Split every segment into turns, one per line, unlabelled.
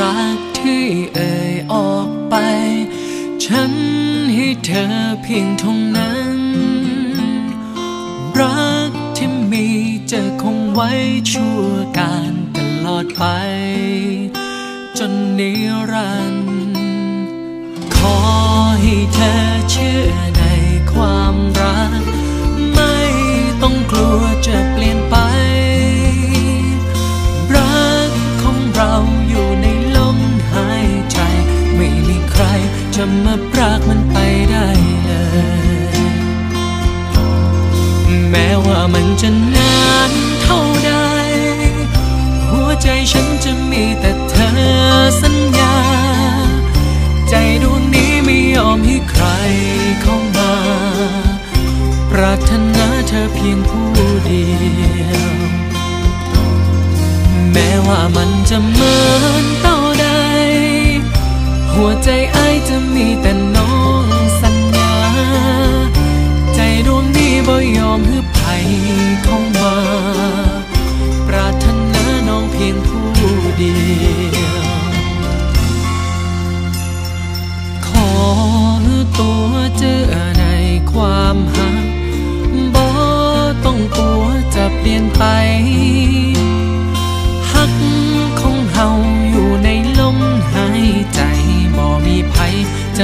รักที่เอ่ยออกไป ฉันให้เธอเพียงเท่านั้น รักที่มีจะคงไว้ชั่วการตลอดไป จนนิรันดร์ขอให้เธอเชื่อในความรัก ไม่ต้องกลัวจะ จะมาปรากมันไปได้เลย แม้ว่ามันจะนานเท่าใด หัวใจฉันจะมีแต่เธอสัญญา ใจดวงนี้ไม่ยอมให้ใครเข้ามา ปรารถนาเธอเพียงผู้เดียว แม้ว่ามันจะเมือ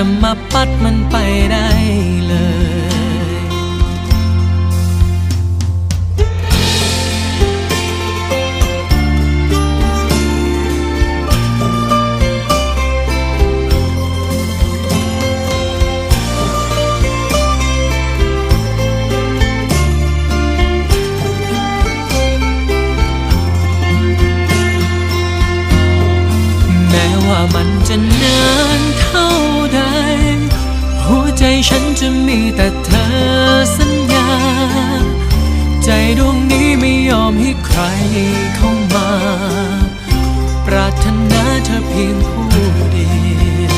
จะมาปัดมันไปได้เลยแม้ว่ามันจะนานเท่า ใจฉันจะมีแต่เธอสัญญา ใจดวงนี้ไม่ยอมให้ใครเข้ามา ปรารถนาเธอเพียงผู้เดียว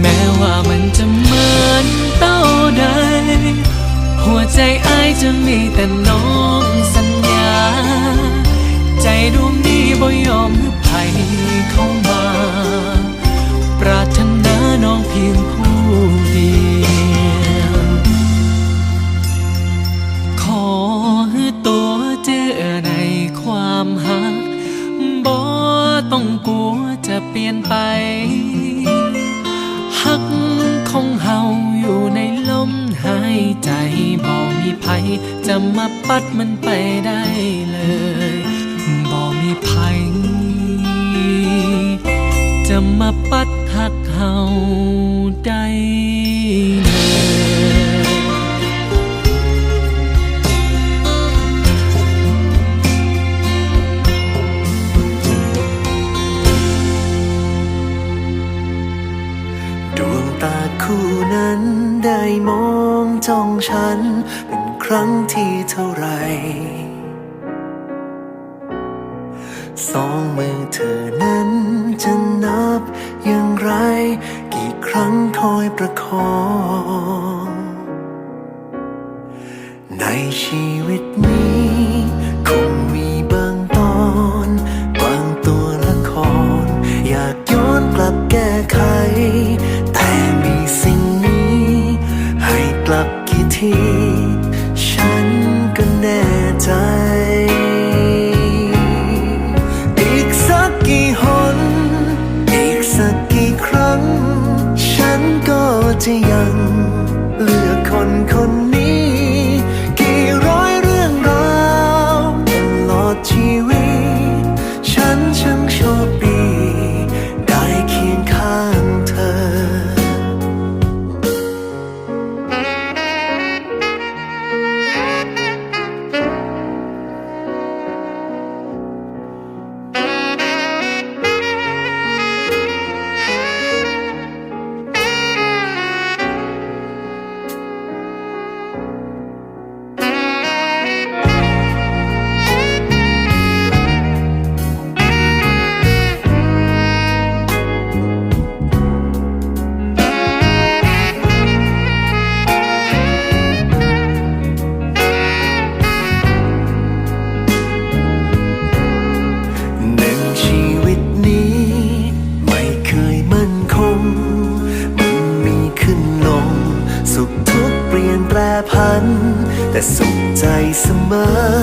แม้ว่ามันจะเหมือนเต้าใด หัวใจไอ้ายจะมีแต่น้องสัญญา ใจดวง ภัย จะมาปัดหักเฮาได้เลย
ดวงตาคู่นั้นได้มองจ้องฉัน เป็นครั้ง สองมือเธอนั้นจะนับอย่างไร กี่ครั้งคอยประคอง ในชีวิตนี้ 我们。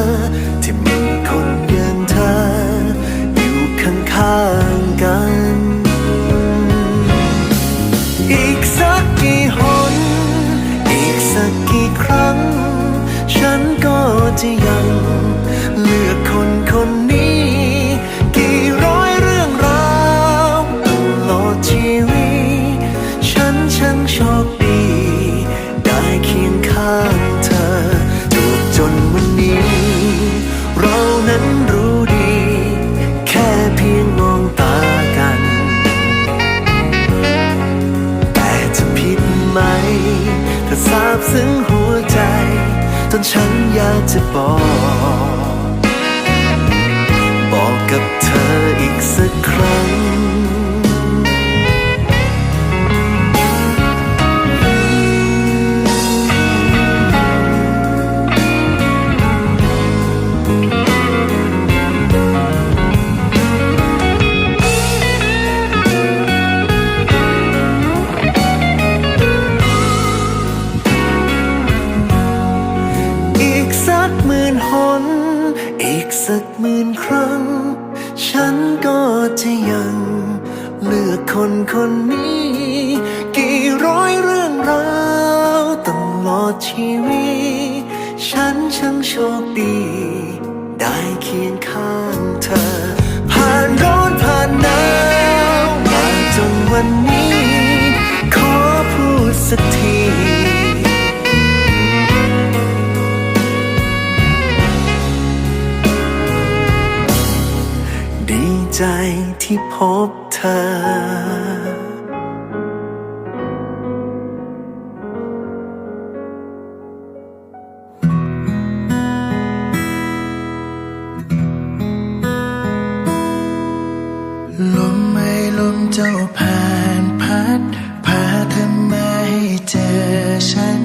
สักหมื่นครั้ง ฉันก็จะยัง เลือกคนคนนี้ กี่ร้อยเรื่องราวตลอดชีวิต ฉันช่างโชคดี ได้เคียงข้างเธอ ผ่านร้อนผ่านหนาวมาจนวันนี้ ขอพูดสักที ใจที่พบเธอ
ลมไม่ลมเจ้าผ่านพัด พาเธอมาให้เจอฉัน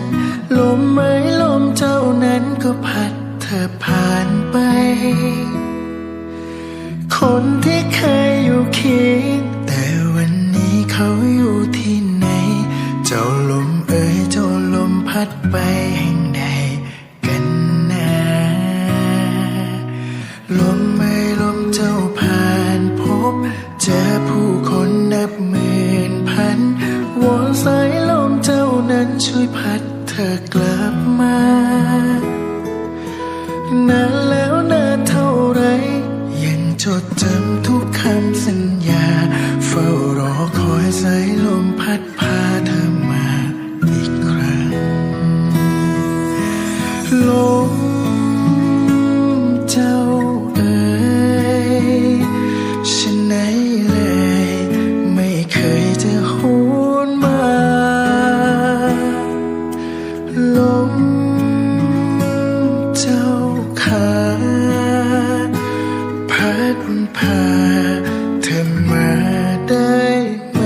ลมไม่ลมเจ้านั้นก็พัดเธอผ่านไป คนที่ เธอมาได้ไหม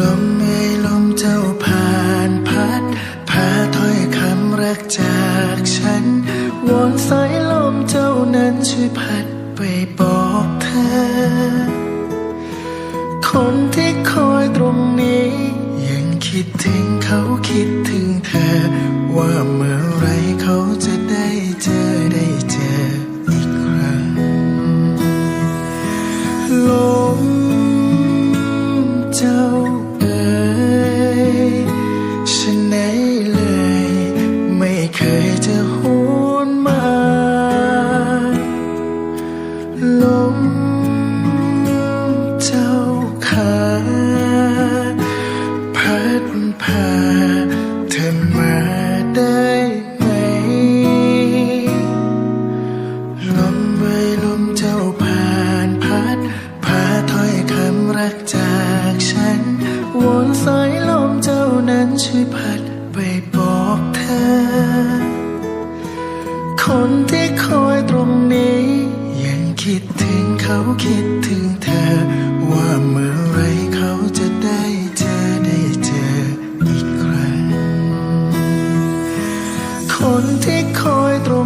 ลมเอลมเจ้าผ่านพัด พาถอยคำรักจากฉันวนสายลมเจ้านั้นช่วยพัดไปบอกเธอ คนที่คอยตรงนี้ ยังคิดถึงเขาคิดถึงเธอ ว่าเมื่อไรเขาจะ คนที่คอยตรง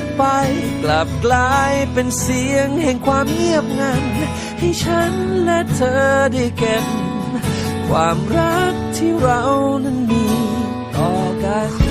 ด ไปกลับกลายเป็นเสียงแห่งความเงียบงัน ให้ฉันและเธอได้เก็บ ความรักที่เรานั้นมีต่อกัน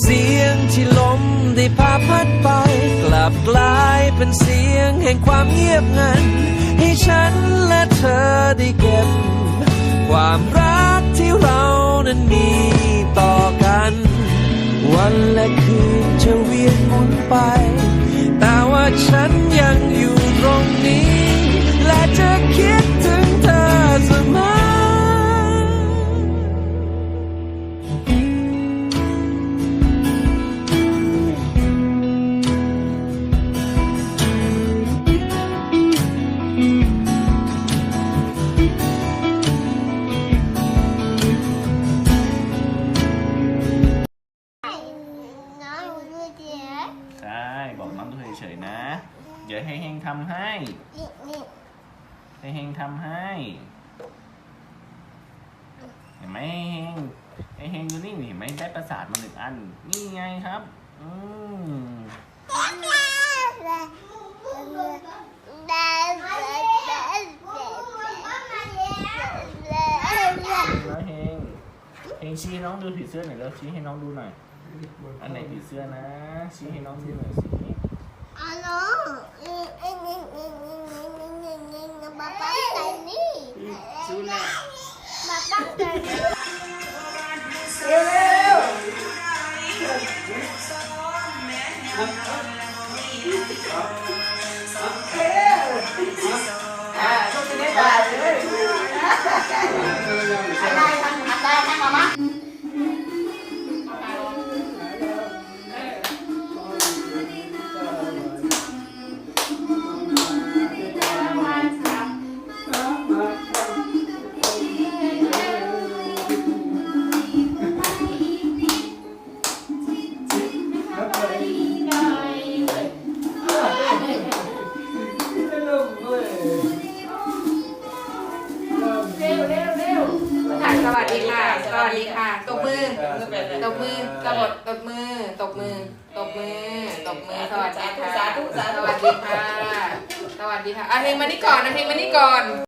เสียงที่ลมได้พาพัดไป กลับกลายเป็นเสียงแห่งความเงียบงัน ให้ฉันและเธอได้เก็บ ความรักที่เรานั้นมีต่อกัน วันและคืนจะเวียนหมุนไป แต่ว่าฉันยังอยู่ตรงนี้ และจะคิด เดี๋
ยวให้เฮงทำให้
นี่นี่
ให้เฮงทำให้ เห็นไหมเฮงให้เฮงดูนี่เห็นไหมได้ประสาทมาหนึ่งอัน นี่ไงครับ อืมแล้วเฮงเฮงชี้น้องดูผีเสื้อหน่อยแล้วชี้ให้น้องดูหน่อย อันไหนผีเสื้อนะ ชี้ให้น้องดูหน่อยสิ
ano? Mapapatay ni. Sula. Mapapatay ni. วัสดีค่ะตบมือตบมือตบตบมือตบมือตบมือตบมือสวัสดีค่ะสวัสดีค่ะสวัสดีค่ะอะเพลงมานี่ก่อนนะเพลงมานี่ก่อน